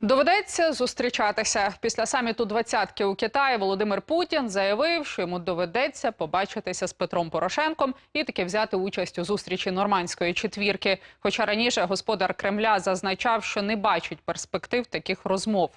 Доведеться зустрічатися після саміту двадцятки у Китаї. Володимир Путін заявив, що йому доведеться побачитися з Петром Порошенком і таки взяти участь у зустрічі нормандської четвірки. Хоча раніше господар Кремля зазначав, що не бачить перспектив таких розмов.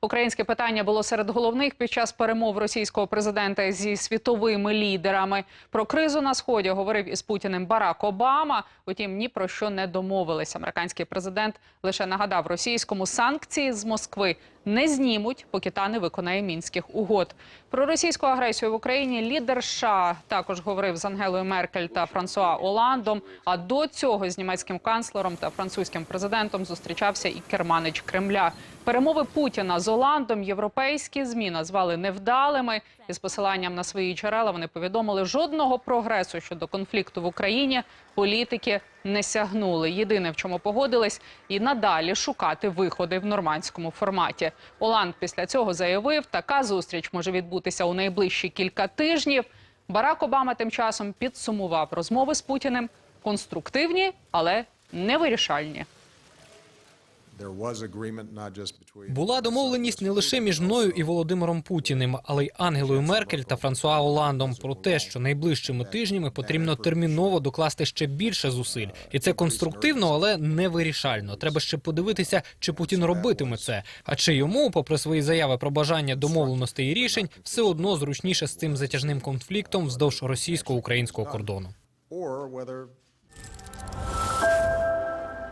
Українське питання було серед головних під час перемов російського президента зі світовими лідерами. Про кризу на сході говорив із Путіним Барак Обама. Утім, ні про що не домовились. Американський президент лише нагадав російському санкції з Москви не знімуть, поки та не виконає мінських угод. Про російську агресію в Україні лідер США також говорив з Ангелою Меркель та Франсуа Оландом. А до цього з німецьким канцлером та французьким президентом зустрічався і керманич Кремля. Перемови Путіна з Оландом європейські змі назвали невдалими. І з посиланням на свої джерела вони повідомили, жодного прогресу щодо конфлікту в Україні політики не сягнули. Єдине, в чому погодились, і надалі шукати виходи в нормандському форматі. Оланд після цього заявив, така зустріч може відбутися у найближчі кілька тижнів. Барак Обама тим часом підсумував розмови з Путіним конструктивні, але невирішальні. Була домовленість не лише між мною і Володимиром Путіним, але й Ангелою Меркель та Франсуа Оландом про те, що найближчими тижнями потрібно терміново докласти ще більше зусиль, і це конструктивно, але не вирішально. Треба ще подивитися, чи Путін робитиме це. А чи йому, попри свої заяви про бажання домовленостей і рішень, все одно зручніше з цим затяжним конфліктом вздовж російсько-українського кордону. or whether